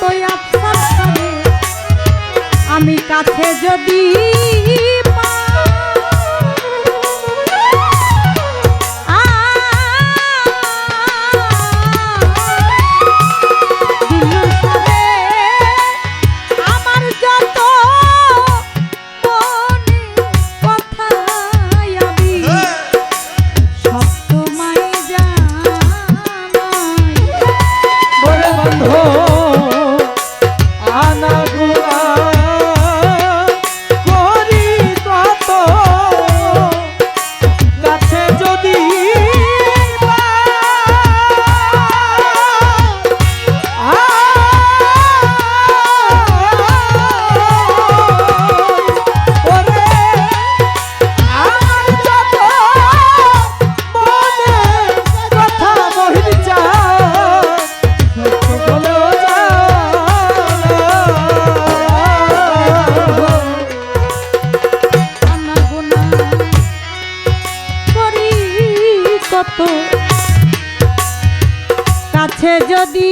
কত আফসার করে আমি কাছে যদি কাছে যদি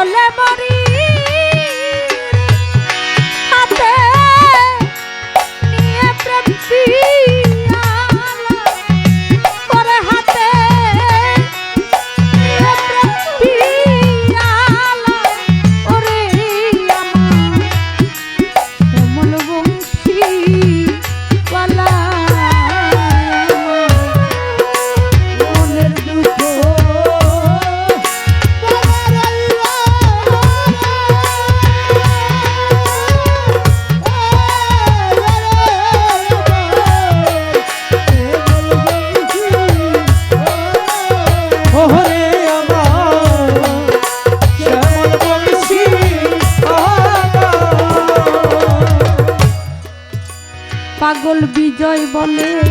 জলে মরি বিজয় বলে